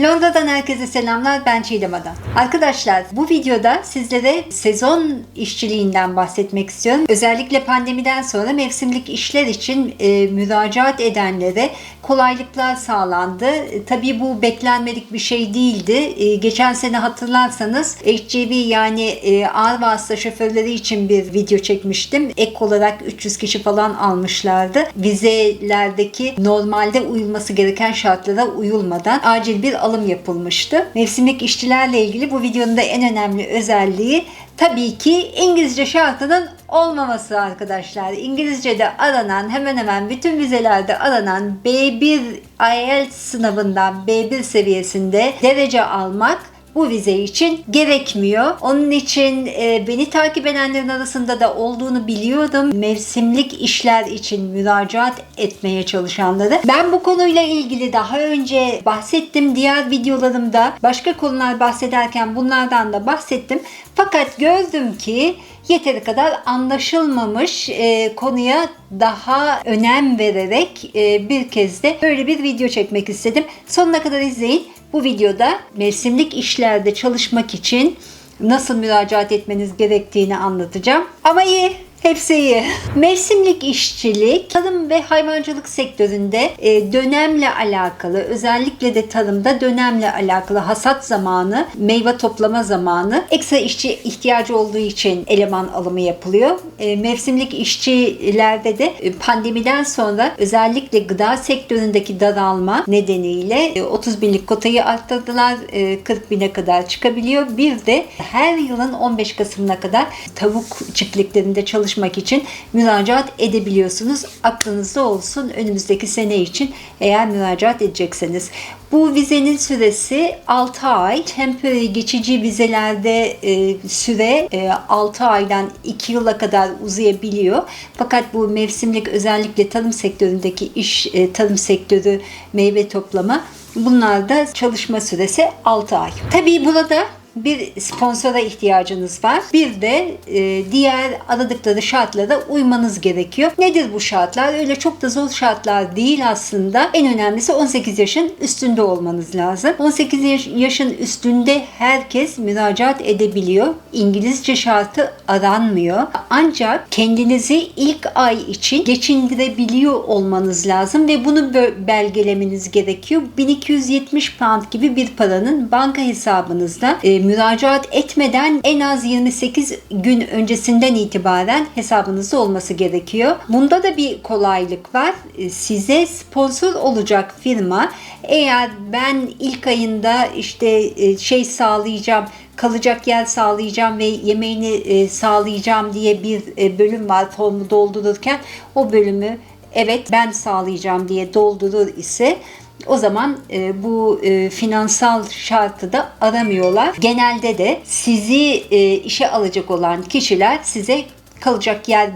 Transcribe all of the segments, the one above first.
Londra'dan herkese selamlar. Ben Çiğdem Adan. Arkadaşlar bu videoda sizlere sezon işçiliğinden bahsetmek istiyorum. Özellikle pandemiden sonra mevsimlik işler için e, müracaat edenlere kolaylıklar sağlandı. E, tabii bu beklenmedik bir şey değildi. E, geçen sene hatırlarsanız HGV yani e, ağır vasıta şoförleri için bir video çekmiştim. Ek olarak 300 kişi falan almışlardı. Vizelerdeki normalde uyulması gereken şartlara uyulmadan acil bir alım yapılmıştı. Mevsimlik işçilerle ilgili bu videonun da en önemli özelliği tabii ki İngilizce şartının olmaması arkadaşlar. İngilizce'de aranan hemen hemen bütün vizelerde aranan B1 IELTS sınavından B1 seviyesinde derece almak bu vize için gerekmiyor. Onun için e, beni takip edenlerin arasında da olduğunu biliyordum. Mevsimlik işler için müracaat etmeye çalışanları. Ben bu konuyla ilgili daha önce bahsettim. Diğer videolarımda başka konular bahsederken bunlardan da bahsettim. Fakat gördüm ki yeteri kadar anlaşılmamış e, konuya daha önem vererek e, bir kez de böyle bir video çekmek istedim. Sonuna kadar izleyin. Bu videoda mevsimlik işlerde çalışmak için nasıl müracaat etmeniz gerektiğini anlatacağım. Ama iyi, Hepsi iyi. Mevsimlik işçilik tarım ve hayvancılık sektöründe e, dönemle alakalı özellikle de tarımda dönemle alakalı hasat zamanı, meyve toplama zamanı ekstra işçi ihtiyacı olduğu için eleman alımı yapılıyor. E, mevsimlik işçilerde de e, pandemiden sonra özellikle gıda sektöründeki daralma nedeniyle 30 binlik kotayı arttırdılar. 40 bine kadar çıkabiliyor. Bir de her yılın 15 Kasım'ına kadar tavuk çiftliklerinde çalışan çalışmak için müracaat edebiliyorsunuz. Aklınızda olsun önümüzdeki sene için eğer müracaat edecekseniz. Bu vizenin süresi 6 ay. Temporary geçici vizelerde e, süre e, 6 aydan 2 yıla kadar uzayabiliyor. Fakat bu mevsimlik özellikle tarım sektöründeki iş, e, tarım sektörü meyve toplama bunlarda çalışma süresi 6 ay. Tabii burada bir sponsora ihtiyacınız var. Bir de e, diğer aradıkları şartlara uymanız gerekiyor. Nedir bu şartlar? Öyle çok da zor şartlar değil aslında. En önemlisi 18 yaşın üstünde olmanız lazım. 18 yaş, yaşın üstünde herkes müracaat edebiliyor. İngilizce şartı aranmıyor. Ancak kendinizi ilk ay için geçindirebiliyor olmanız lazım ve bunu belgelemeniz gerekiyor. 1270 pound gibi bir paranın banka hesabınızda e, müracaat etmeden en az 28 gün öncesinden itibaren hesabınızda olması gerekiyor. Bunda da bir kolaylık var. Size sponsor olacak firma eğer ben ilk ayında işte e, şey sağlayacağım kalacak yer sağlayacağım ve yemeğini e, sağlayacağım diye bir e, bölüm var formu doldururken o bölümü evet ben sağlayacağım diye doldurur ise o zaman e, bu e, finansal şartı da aramıyorlar. Genelde de sizi e, işe alacak olan kişiler size kalacak yer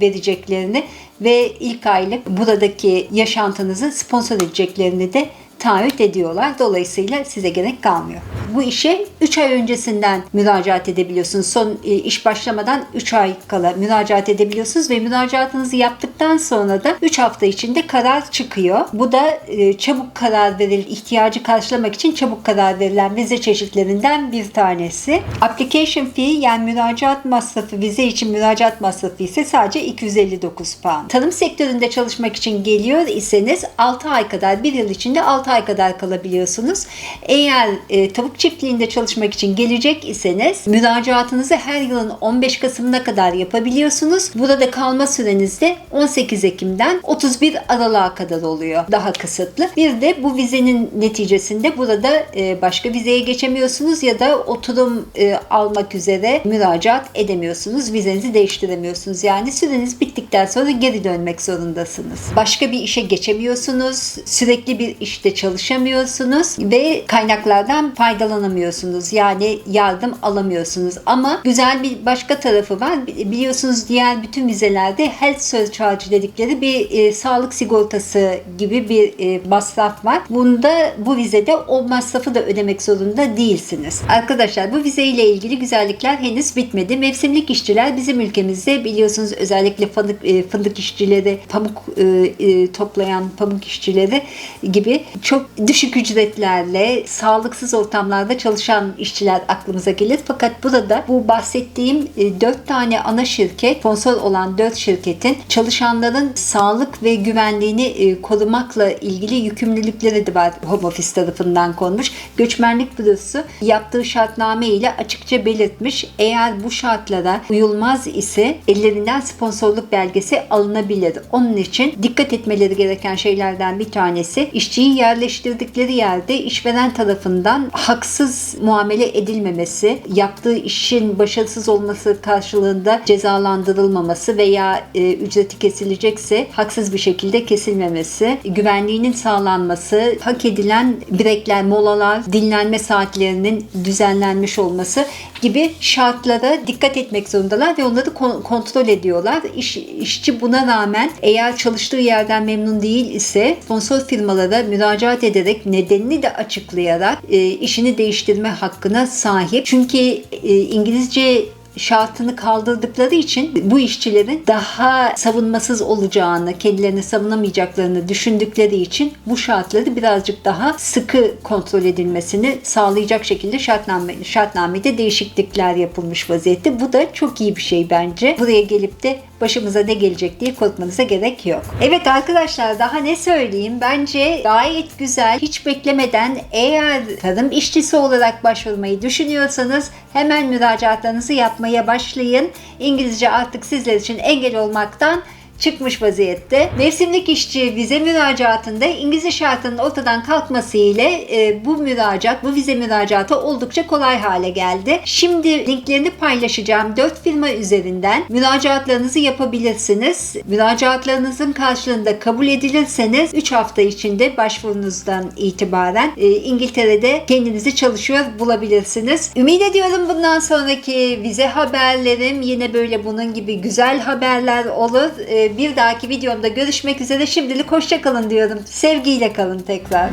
vereceklerini ve ilk aylık buradaki yaşantınızı sponsor edeceklerini de taahhüt ediyorlar. Dolayısıyla size gerek kalmıyor. Bu işe 3 ay öncesinden müracaat edebiliyorsunuz. Son e, iş başlamadan 3 ay kala müracaat edebiliyorsunuz ve müracaatınızı yaptıktan sonra da 3 hafta içinde karar çıkıyor. Bu da e, çabuk karar veril, ihtiyacı karşılamak için çabuk karar verilen vize çeşitlerinden bir tanesi. Application fee yani müracaat masrafı vize için müracaat masrafı ise sadece 259 pound. Tarım sektöründe çalışmak için geliyor iseniz 6 ay kadar 1 yıl içinde 6 ay kadar kalabiliyorsunuz. Eğer e, tavuk çiftliğinde çalışmak için gelecek iseniz müracaatınızı her yılın 15 Kasım'ına kadar yapabiliyorsunuz. Burada kalma süreniz de 18 Ekim'den 31 Aralık'a kadar oluyor. Daha kısıtlı. Bir de bu vizenin neticesinde burada e, başka vizeye geçemiyorsunuz ya da oturum e, almak üzere müracaat edemiyorsunuz. Vizenizi değiştiremiyorsunuz. Yani süreniz bittikten sonra geri dönmek zorundasınız. Başka bir işe geçemiyorsunuz. Sürekli bir işte çalışamıyorsunuz ve kaynaklardan faydalanamıyorsunuz. Yani yardım alamıyorsunuz. Ama güzel bir başka tarafı var. Biliyorsunuz diğer bütün vizelerde health surcharge dedikleri bir e, sağlık sigortası gibi bir e, masraf var. Bunda bu vizede o masrafı da ödemek zorunda değilsiniz. Arkadaşlar bu vize ile ilgili güzellikler henüz bitmedi. Mevsimlik işçiler bizim ülkemizde biliyorsunuz özellikle fındık, e, fındık işçileri, pamuk e, e, toplayan pamuk işçileri gibi çok çok düşük ücretlerle, sağlıksız ortamlarda çalışan işçiler aklımıza gelir. Fakat burada bu bahsettiğim 4 tane ana şirket, sponsor olan 4 şirketin çalışanların sağlık ve güvenliğini e, korumakla ilgili yükümlülükleri de var Home Office tarafından konmuş. Göçmenlik bürosu yaptığı şartname ile açıkça belirtmiş. Eğer bu şartlara uyulmaz ise ellerinden sponsorluk belgesi alınabilir. Onun için dikkat etmeleri gereken şeylerden bir tanesi işçiyi yerleştirdikleri yerde işveren tarafından haksız muamele edilmemesi, yaptığı işin başarısız olması karşılığında cezalandırılmaması veya e, ücreti kesilecekse haksız bir şekilde kesilmemesi, güvenliğinin sağlanması, hak edilen brekler, molalar, dinlenme saatlerinin düzenlenmiş olması gibi şartlara dikkat etmek zorundalar ve onları kon- kontrol ediyorlar. İş, işçi buna rağmen eğer çalıştığı yerden memnun değil ise sponsor firmalara müracaat ederek nedenini de açıklayarak e, işini değiştirme hakkına sahip. Çünkü e, İngilizce şartını kaldırdıkları için bu işçilerin daha savunmasız olacağını, kendilerini savunamayacaklarını düşündükleri için bu şartları birazcık daha sıkı kontrol edilmesini sağlayacak şekilde şartname, şartnamede değişiklikler yapılmış vaziyette. Bu da çok iyi bir şey bence. Buraya gelip de başımıza ne gelecek diye korkmanıza gerek yok. Evet arkadaşlar daha ne söyleyeyim? Bence gayet güzel. Hiç beklemeden eğer tarım işçisi olarak başvurmayı düşünüyorsanız hemen müracaatlarınızı yapmaya başlayın. İngilizce artık sizler için engel olmaktan çıkmış vaziyette. Mevsimlik işçi vize müracaatında İngilizce şartının ortadan kalkması ile e, bu müracaat, bu vize müracaatı oldukça kolay hale geldi. Şimdi linklerini paylaşacağım 4 firma üzerinden müracaatlarınızı yapabilirsiniz. Müracaatlarınızın karşılığında kabul edilirseniz 3 hafta içinde başvurunuzdan itibaren e, İngiltere'de kendinizi çalışıyor bulabilirsiniz. Ümit ediyorum bundan sonraki vize haberlerim yine böyle bunun gibi güzel haberler olur. E, bir dahaki videomda görüşmek üzere. Şimdilik hoşça kalın diyorum. Sevgiyle kalın tekrar.